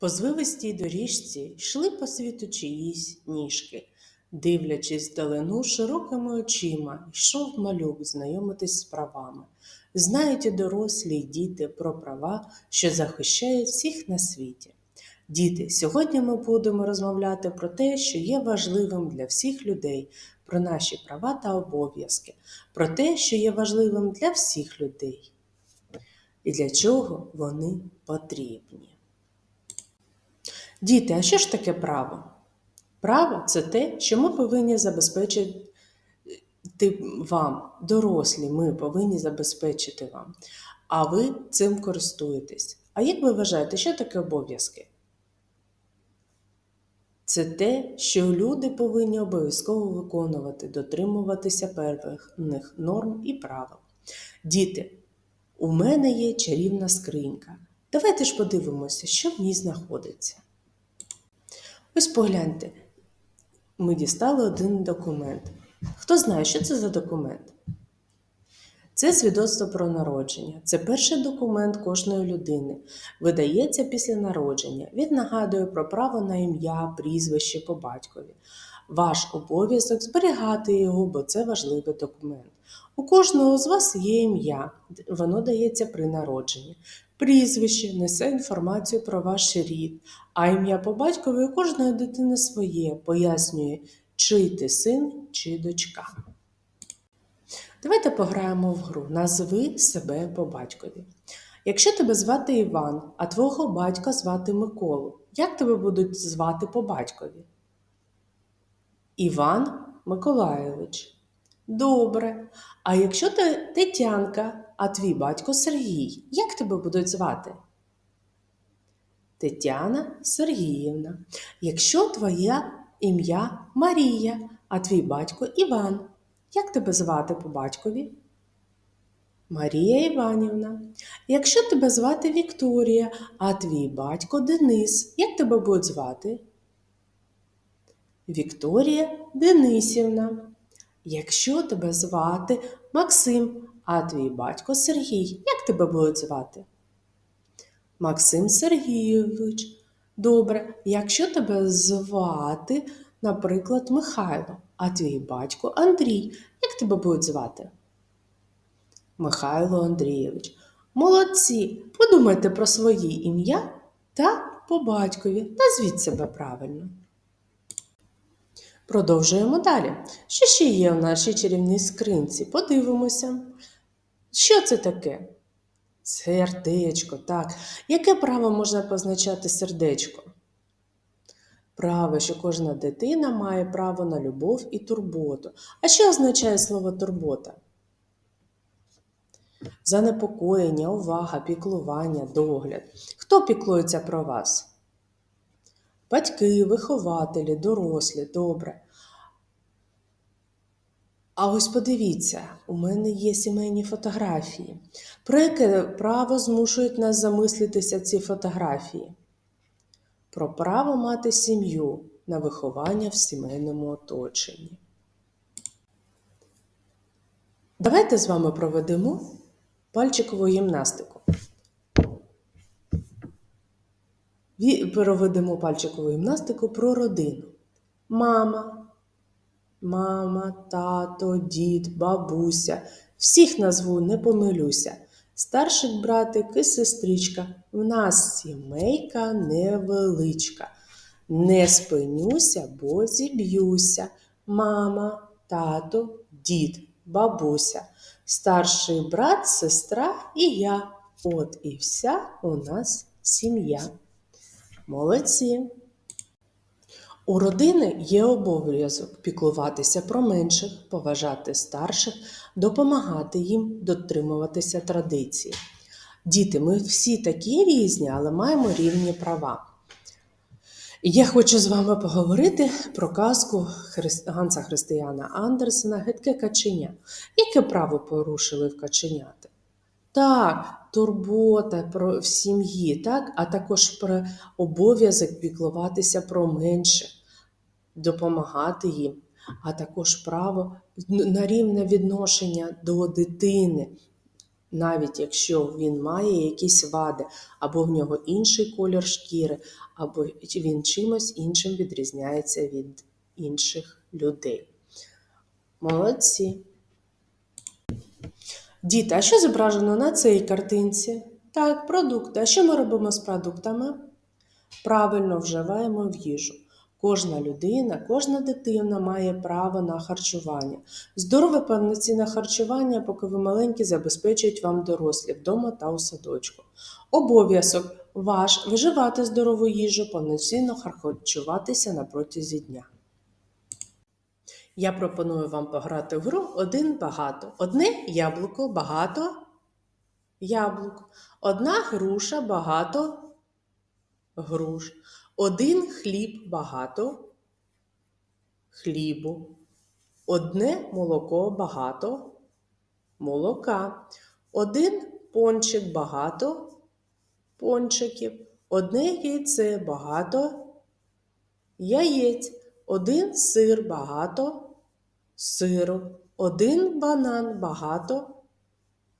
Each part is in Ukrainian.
По звивистій доріжці йшли по світу чиїсь ніжки. Дивлячись вдалину широкими очима, йшов малюк знайомитись з правами. Знають і дорослі, й діти про права, що захищають всіх на світі. Діти, сьогодні ми будемо розмовляти про те, що є важливим для всіх людей, про наші права та обов'язки, про те, що є важливим для всіх людей, і для чого вони потрібні. Діти, а що ж таке право? Право це те, що ми повинні забезпечити вам, дорослі, ми повинні забезпечити вам, а ви цим користуєтесь. А як ви вважаєте, що таке обов'язки? Це те, що люди повинні обов'язково виконувати, дотримуватися певних норм і правил. Діти, у мене є чарівна скринька. Давайте ж подивимося, що в ній знаходиться. Ось погляньте, ми дістали один документ. Хто знає, що це за документ? Це свідоцтво про народження. Це перший документ кожної людини. Видається після народження. Він нагадує про право на ім'я, прізвище по батькові. Ваш обов'язок зберігати його, бо це важливий документ. У кожного з вас є ім'я, воно дається при народженні. Прізвище несе інформацію про ваш рід, а ім'я по батькові у кожної дитини своє, пояснює, чий ти син чи дочка. Давайте пограємо в гру. Назви себе по батькові. Якщо тебе звати Іван, а твого батька звати Миколу, як тебе будуть звати по батькові? Іван Миколайович. Добре. А якщо ти Тетянка, а твій батько Сергій, як тебе будуть звати? Тетяна Сергіївна. Якщо твоє ім'я Марія, а твій батько Іван, як тебе звати по батькові? Марія Іванівна. Якщо тебе звати Вікторія, а твій батько Денис, як тебе будуть звати? Вікторія Денисівна. Якщо тебе звати Максим, а твій батько Сергій, як тебе будуть звати? Максим Сергійович. Добре, якщо тебе звати, наприклад, Михайло, а твій батько Андрій, як тебе будуть звати? Михайло Андрійович. Молодці! Подумайте про свої ім'я та по батькові. Назвіть себе правильно. Продовжуємо далі. Що ще є в нашій чарівній скринці? Подивимося. Що це таке? Сердечко, так. Яке право можна позначати сердечко? Право, що кожна дитина має право на любов і турботу. А що означає слово турбота? Занепокоєння, увага, піклування, догляд. Хто піклується про вас? Батьки, вихователі, дорослі, добре. А ось подивіться, у мене є сімейні фотографії. Про яке право змушують нас замислитися ці фотографії? Про право мати сім'ю на виховання в сімейному оточенні. Давайте з вами проведемо пальчикову гімнастику. Проведемо пальчикову гімнастику про родину. Мама, мама, тато, дід, бабуся. Всіх назву не помилюся. Старший братик і сестричка. В нас сімейка невеличка. Не спинюся, бо зіб'юся. Мама, тато, дід, бабуся, старший брат, сестра і я. От і вся у нас сім'я. Молодці. У родини є обов'язок піклуватися про менших, поважати старших, допомагати їм дотримуватися традицій. Діти, ми всі такі різні, але маємо рівні права. Я хочу з вами поговорити про казку Ганса Християна Андерсена Гидке каченя. Яке право порушили в каченяти? Так, турбота про в сім'ї, так? а також про обов'язок піклуватися про менших допомагати їм, а також право на рівне відношення до дитини, навіть якщо він має якісь вади, або в нього інший колір шкіри, або він чимось іншим відрізняється від інших людей. Молодці. Діти, а що зображено на цій картинці? Так, продукти. А що ми робимо з продуктами? Правильно вживаємо в їжу. Кожна людина, кожна дитина має право на харчування. Здорове повноцінне харчування, поки ви маленькі, забезпечують вам дорослі вдома та у садочку. Обов'язок ваш виживати здорову їжу, повноцінно харчуватися на протязі дня. Я пропоную вам пограти в гру один багато. Одне яблуко багато яблук. Одна груша багато груш. Один хліб багато хлібу. Одне молоко багато молока. Один пончик багато пончиків. Одне яйце багато яєць. Один сир багато сиру. Один банан багато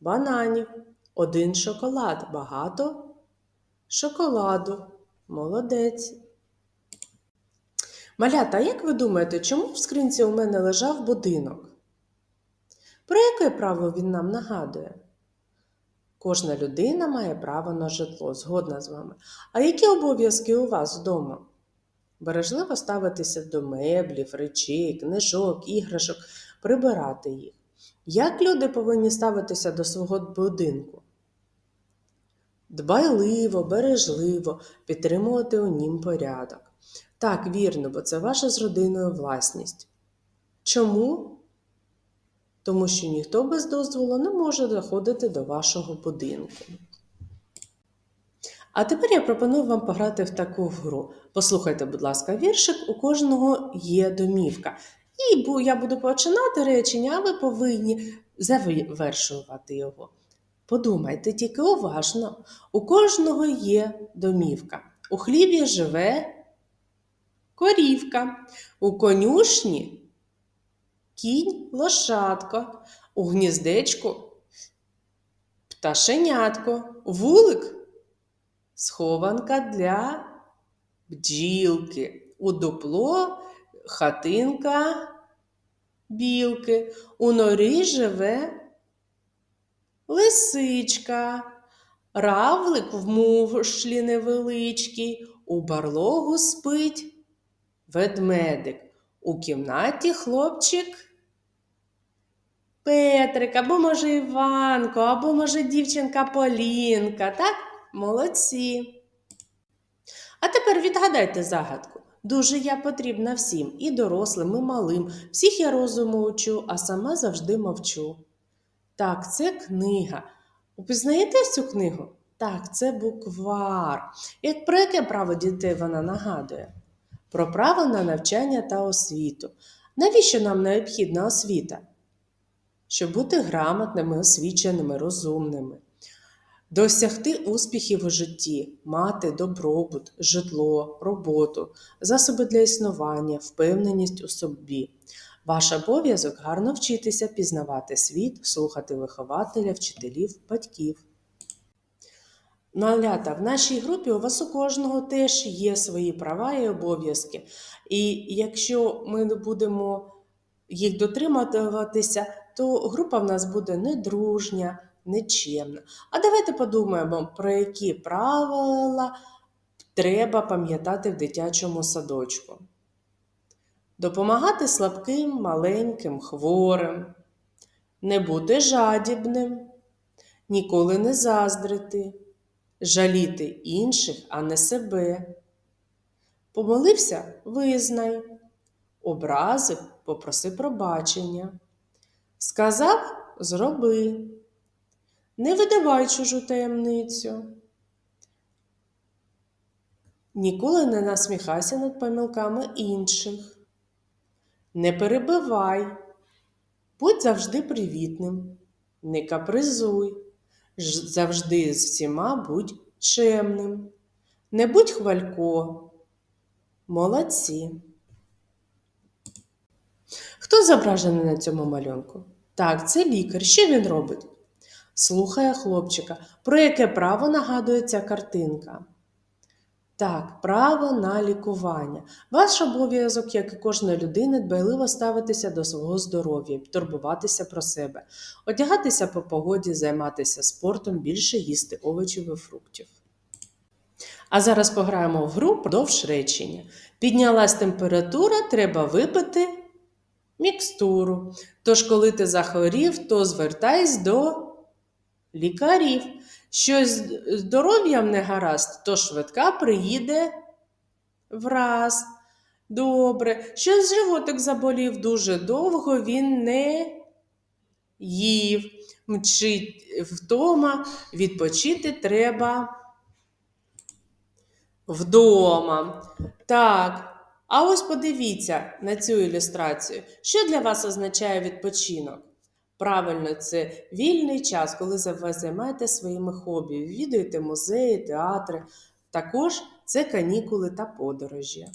бананів. Один шоколад багато шоколаду. Молодець. Малята, як ви думаєте, чому в скринці у мене лежав будинок? Про яке право він нам нагадує? Кожна людина має право на житло, згодна з вами. А які обов'язки у вас вдома? Бережливо ставитися до меблів, речей, книжок, іграшок, прибирати їх. Як люди повинні ставитися до свого будинку? Дбайливо, бережливо підтримувати у нім порядок. Так, вірно, бо це ваша з родиною власність. Чому? Тому що ніхто без дозволу не може заходити до вашого будинку. А тепер я пропоную вам пограти в таку гру. Послухайте, будь ласка, віршик, у кожного є домівка. І я буду починати речення, а ви повинні завершувати його. Подумайте тільки уважно, у кожного є домівка. У хлібі живе корівка, у конюшні кінь лошадко, у гніздечку пташенятко, вулик схованка для бджілки, у дупло хатинка білки, у норі живе лисичка, равлик в мушлі невеличкий, у барлогу спить ведмедик, у кімнаті хлопчик. Петрик, або, може, Іванко, або, може, дівчинка Полінка, так? Молодці. А тепер відгадайте загадку. Дуже я потрібна всім, і дорослим, і малим. Всіх я розуму учу, а сама завжди мовчу. Так, це книга. Упізнаєте цю книгу? Так, це буквар. Як про яке право дітей вона нагадує? Про право на навчання та освіту. Навіщо нам необхідна освіта? Щоб бути грамотними, освіченими, розумними, досягти успіхів у житті, мати добробут, житло, роботу, засоби для існування, впевненість у собі. Ваш обов'язок гарно вчитися пізнавати світ, слухати вихователя, вчителів, батьків. Малята, в нашій групі у вас у кожного теж є свої права і обов'язки. І якщо ми не будемо їх дотримуватися, то група в нас буде недружня, нечемна. А давайте подумаємо, про які правила треба пам'ятати в дитячому садочку. Допомагати слабким, маленьким, хворим, не бути жадібним, ніколи не заздрити, жаліти інших, а не себе. Помолився визнай, образив, попроси пробачення. Сказав зроби, не видавай чужу таємницю. Ніколи не насміхайся над помилками інших. Не перебивай, будь завжди привітним, не капризуй, завжди з всіма будь чемним, не будь хвалько. Молодці. Хто зображений на цьому малюнку? Так, це лікар. Що він робить? Слухає хлопчика, про яке право нагадує ця картинка. Так, право на лікування. Ваш обов'язок, як і кожної людини, дбайливо ставитися до свого здоров'я, турбуватися про себе, одягатися по погоді, займатися спортом, більше їсти овочів і фруктів. А зараз пограємо в гру продовж речення. Піднялась температура, треба випити мікстуру. Тож, коли ти захворів, то звертайся до лікарів. Щось з здоров'ям не гаразд, то швидка приїде враз. Добре. Щось животик заболів дуже довго, він не їв. Мчить вдома, відпочити треба вдома. Так. А ось подивіться на цю ілюстрацію. Що для вас означає відпочинок? Правильно, це вільний час, коли ви займаєтеся своїми хобі, відвідуєте музеї, театри. Також це канікули та подорожі.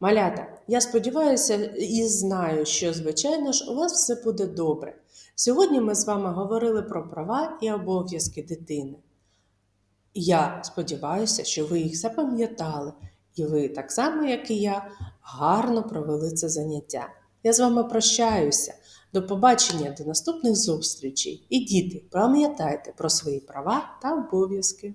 Малята, я сподіваюся і знаю, що, звичайно ж, у вас все буде добре. Сьогодні ми з вами говорили про права і обов'язки дитини. Я сподіваюся, що ви їх запам'ятали, і ви, так само, як і я, гарно провели це заняття. Я з вами прощаюся. До побачення, до наступних зустрічей. І діти, пам'ятайте про свої права та обов'язки.